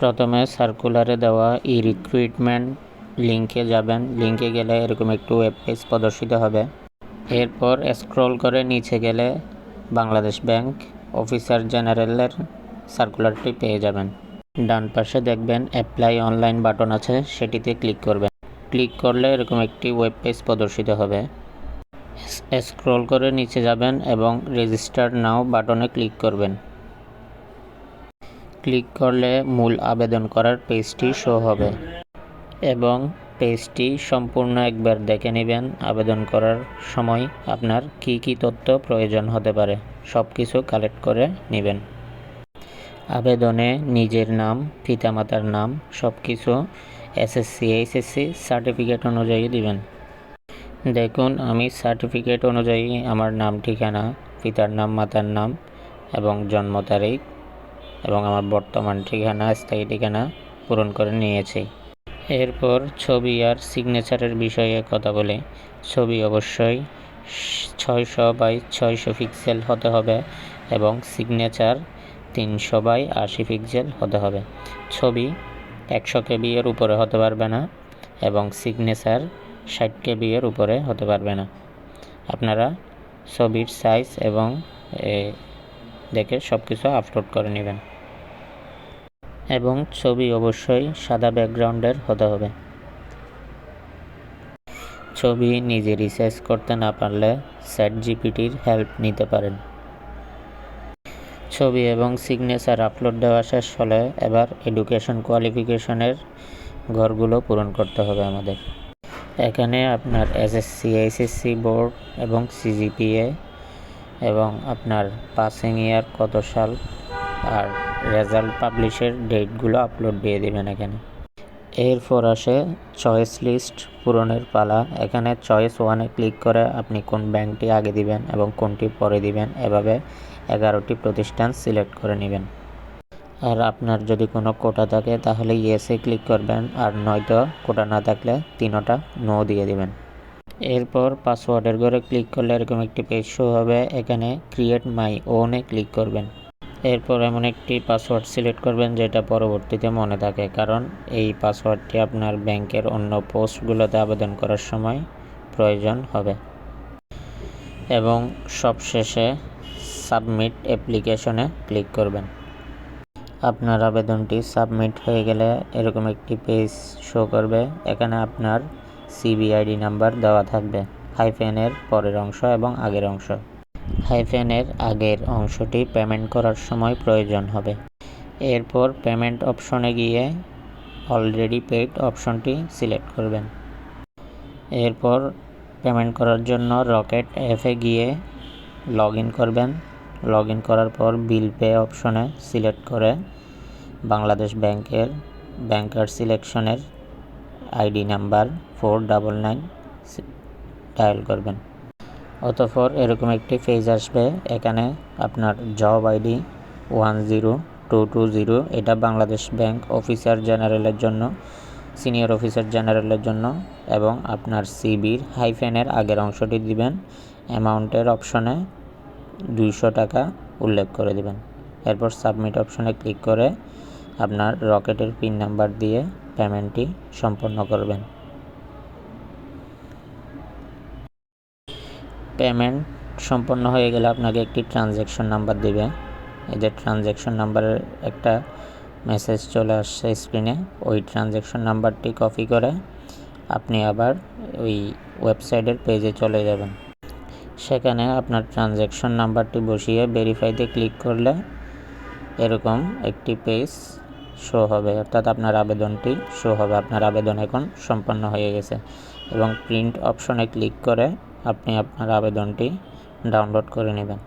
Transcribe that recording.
প্রথমে সার্কুলারে দেওয়া ই রিক্রুটমেন্ট লিঙ্কে যাবেন। লিঙ্কে গেলে এরকম একটু ওয়েব পেজ প্রদর্শিত হবে। এরপর স্ক্রল করে নিচে গেলে বাংলাদেশ ব্যাংক অফিসার জেনারেলের সার্কুলারটি পেয়ে যাবেন। ডান পাশে দেখবেন অ্যাপ্লাই অনলাইন বাটন আছে, সেটিতে ক্লিক করবেন। ক্লিক করলে এরকম একটি ওয়েব পেজ প্রদর্শিত হবে। স্ক্রল করে নিচে যাবেন এবং রেজিস্টার নাও বাটনে ক্লিক করবেন। ক্লিক করলে মূল আবেদন করার পেজটি শো হবে এবং পেজটি সম্পূর্ণ একবার দেখে নেবেন আবেদন করার সময় আপনার কি কি তথ্য প্রয়োজন হতে পারে সব কিছু কালেক্ট করে নেবেন। আবেদনে নিজের নাম, পিতামাতার নাম সব কিছু এসএসসি এইচএসসি সার্টিফিকেট অনুযায়ী দিবেন। দেখুন, আমি সার্টিফিকেট অনুযায়ী আমার নাম, ঠিকানা, পিতার নাম, মাতার নাম এবং জন্ম তারিখ এবং আমার বর্তমান ঠিকানা, স্থায়ী ঠিকানা পূরণ করে নিয়েছি। এরপর ছবি আর সিগনেচারের বিষয়ে কথা বলে। ছবি অবশ্যই ছয়শো বাই ছয়শো পিক্সেল হতে হবে এবং সিগনেচার তিনশো বাই আশি পিক্সেল হতে হবে। ছবি একশো কেবি এর উপরে হতে পারবে না এবং সিগনেচার ষাট কেবি এর উপরে হতে পারবে না। আপনারা ছবির সাইজ এবং দেখে সব কিছু আপলোড করে নেবেন। এবং ছবি অবশ্যই সাদা ব্যাকগ্রাউন্ডের হতে হবে। ছবি নিজে রিসার্চ করতে না পারলে স্যাট জিপিটির হেল্প নিতে পারেন। ছবি এবং সিগনেচার আপলোড দেওয়া শেষ হলে এবার এডুকেশন কোয়ালিফিকেশনের ঘরগুলো পূরণ করতে হবে আমাদের। এখানে আপনার এসএসসি, এইচএসসি বোর্ড এবং সিজিপিএ এবং আপনার পাসিং ইয়ার কত সাল আর রেজাল্ট পাবলিশের ডেটগুলো আপলোড দিয়ে দেবেন এখানে। এরপর আসে চয়েস লিস্ট পূরণের পালা। এখানে চয়েস ওয়ানে ক্লিক করে আপনি কোন ব্যাংকটি আগে দিবেন এবং কোনটি পরে দিবেন। এভাবে এগারোটি প্রতিষ্ঠান সিলেক্ট করে নেবেন। আর আপনার যদি কোনো কোটা থাকে তাহলে ইয়েসে ক্লিক করবেন। আর নয়তো কোটা না থাকলে তিনোটা নো দিয়ে দিবেন। এরপর পাসওয়ার্ডের ঘরে ক্লিক করলে এরকম একটি পেজ শো হবে। এখানে ক্রিয়েট মাই ওনে ক্লিক করবেন। এরপর এমন একটি পাসওয়ার্ড সিলেক্ট করবেন যেটা পরবর্তীতে মনে থাকে, কারণ এই পাসওয়ার্ডটি আপনার ব্যাংকের অন্য পোস্টগুলোতে আবেদন করার সময় প্রয়োজন হবে। এবং সবশেষে সাবমিট অ্যাপ্লিকেশনে ক্লিক করবেন। আপনার আবেদনটি সাবমিট হয়ে গেলে এরকম একটি পেজ শো করবে, এখানে আপনার সিবিআইডি নাম্বার দেওয়া থাকবে হাইফেনের পরের অংশ এবং আগের অংশ। হাইফেনের আগের অংশটি পেমেন্ট করার সময় প্রয়োজন হবে। এরপর পেমেন্ট অপশনে গিয়ে অলরেডি পেড অপশনটি সিলেক্ট করবেন। এরপর পেমেন্ট করার জন্য রকেট অ্যাপে গিয়ে লগ ইন করবেন। লগ ইন করার পর বিল পে অপশনে সিলেক্ট করে বাংলাদেশ ব্যাংকের banker সিলেকশনের ID number four double nine dial করবেন। অতঃপর এরকম একটি পেজ আসবে। এখানে আপনার job ID one zero two two zero এটা বাংলাদেশ ব্যাংক অফিসার জেনারেলের জন্য সিনিয়র অফিসার জেনারেলের জন্য, এবং আপনার সিবির হাইফেনের আগের অংশটি দিবেন। অ্যামাউন্টের অপশনে দুইশো টাকা উল্লেখ করে দিবেন। এরপর সাবমিট অপশনে ক্লিক করে আপনার রকেটের পিন নাম্বার দিয়ে পেমেন্টটি সম্পন্ন করবেন। পেমেন্ট সম্পন্ন হয়ে গেলে আপনাকে একটি ট্রানজ্যাকশন নাম্বার দিবে। যে ট্রানজ্যাকশন নাম্বারের একটা মেসেজ চলে আসছে স্ক্রিনে ওই ট্রানজ্যাকশন নাম্বারটি কপি করে আপনি আবার ওই ওয়েবসাইটের পেজে চলে যাবেন। সেখানে আপনার ট্রানজ্যাকশন নাম্বারটি বসিয়ে ভেরিফাইতে ক্লিক করলে এরকম একটি পেজ শো হবে। অর্থাৎ আপনার আবেদনটি শো হবে। আপনার আবেদন এখন সম্পন্ন হয়ে গেছে। এবং প্রিন্ট অপশনে ক্লিক করে আপনি আপনার আবেদনটি ডাউনলোড করে নেবেন।